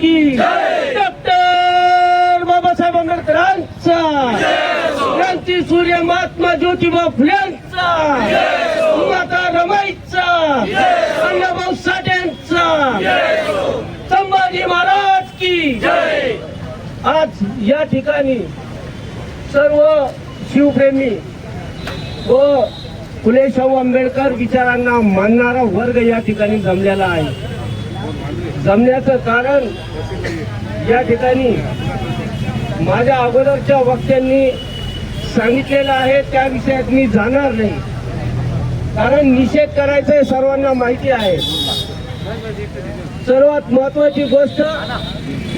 की डॉक्टर बाबासाहेब आंबेडकरांचा. क्रांती सूर्य महात्मा ज्योतिबा फुल्यांचा. माता रमाईचा. अण्णाभाऊ साठ्यांचा संभाजी महाराज की. आज या ठिकाणी सर्व शिवप्रेमी व फुले शाहू आंबेडकर विचारांना मानणारा वर्ग या ठिकाणी जमलेला आहे. जमण्याचं कारण या ठिकाणी माझ्या अगोदरच्या वक्त्यांनी सांगितलेलं आहे त्या विषयात मी जाणार नाही. कारण निषेध करायचं हे सर्वांना माहिती आहे. सर्वात महत्वाची गोष्ट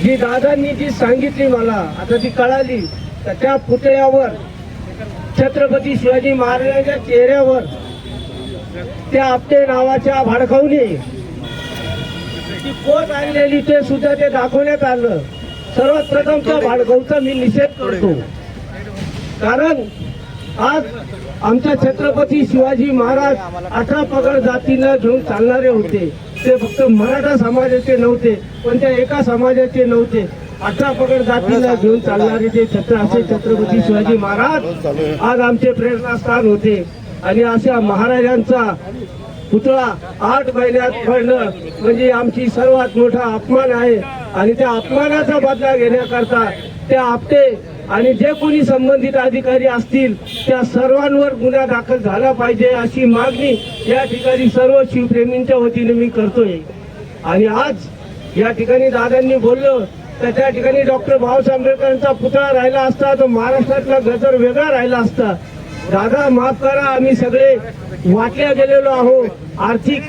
जी दादांनी जी सांगितली मला आता ती कळाली तर त्या पुतळ्यावर छत्रपती शिवाजी महाराजांच्या चेहऱ्यावर त्या आपटे नावाच्या भाडखाऊने जी कोच आणलेली ते सुद्धा ते दाखवण्यात आलं. सर्वात प्रथम त्या भाडगावचा मी निषेध करतो. कारण आज आमच्या छत्रपती शिवाजी महाराज अठरा पगड जातीला घेऊन चालणारे होते. ते फक्त मराठा समाजाचे नव्हते पण त्या एका समाजाचे नव्हते. अठरा पगड जातीला घेऊन चालणारे ते छत्र असे छत्रपती शिवाजी महाराज आज आमचे प्रेरणास्थान होते. आणि अशा महाराजांचा पुतळा आठ महिन्यात पडणं म्हणजे आमची सर्वात मोठा अपमान आहे. आणि त्या अपमानाचा बदला घेण्याकरता ते आपटे आणि जे कोणी संबंधित अधिकारी असतील त्या सर्वांवर गुन्हा दाखल झाला पाहिजे अशी मागणी या ठिकाणी सर्व शिवप्रेमींच्या वतीने मी करतोय. आणि आज या ठिकाणी दादांनी बोललो तर त्या ठिकाणी डॉक्टर बाबासाहेब आंबेडकरांचा पुतळा राहिला असता तर महाराष्ट्रातला गजर वेगळा राहिला असता. दादा माफ करा आम्ही सगळे वाटल्या गेलेलो आहो. आर्थिक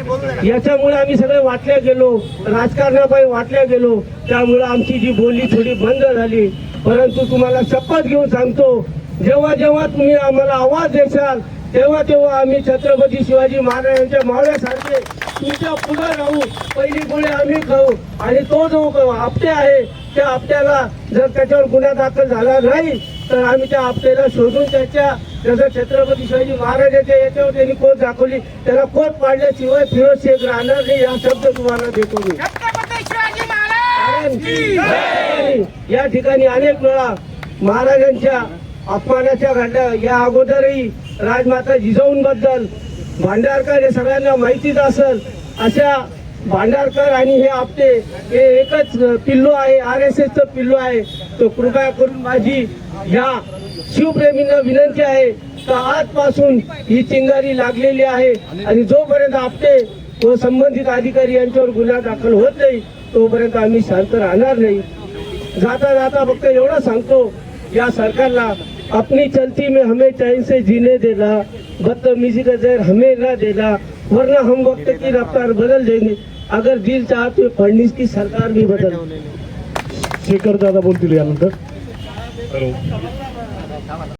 याच्यामुळे आम्ही सगळे वाटल्या गेलो. राजकारणापायी वाटल्या गेलो. त्यामुळे आमची जी बोली थोडी बंद झाली. परंतु तुम्हाला शपथ घेऊन सांगतो जेव्हा जेव्हा तुम्ही आम्हाला आवाज देशाल तेव्हा तेव्हा आम्ही छत्रपती शिवाजी महाराजांच्या मावळ्यासारखे तुमच्यापुढे राहू. पहिली गोळी आम्ही खाऊ. आणि तो जो आपटे आहे त्या आपट्याला जर त्याच्यावर गुन्हा दाखल झाला नाही तर आम्ही त्या आपट्याला शोधून त्याच्या जसं छत्रपती शिवाजी महाराजांच्या याच्यावर त्यांनी कोट दाखवली त्याला कोट पाडल्याशिवाय फिरोज शेख राहणार नाही हा शब्द तुम्हाला देतो मी. महाराज! या ठिकाणी अनेक वेळा महाराजांच्या अपमानाच्या घटना या अगोदरही राजमाता जिजाऊंबद्दल भांडारकर हे सगळ्यांना माहितीच असेल अशा भांडारकर आणि हे आपटे हे एकच पिल्लू आहे आर एस एसचं पिल्लू आहे. तो कृपया करून माझी या शिवप्रेमींना विनंती आहे का आजपासून ही चिंगारी लागलेली आहे आणि जोपर्यंत आपटे व संबंधित अधिकारी यांच्यावर गुन्हा दाखल होत नाही तोपर्यंत आम्ही शांत राहणार नाही. जाता जाता फक्त एवढं सांगतो या सरकारला अपनी चलती में हमें चैन से जीने देना बदतमीजी का जहर हमें ना देना वरना हम वक्त की रफ्तार बदल देंगे। अगर दिल चाहते तो फडणीस की सरकार भी बदल। शेखर दादा बोलतील यानंतर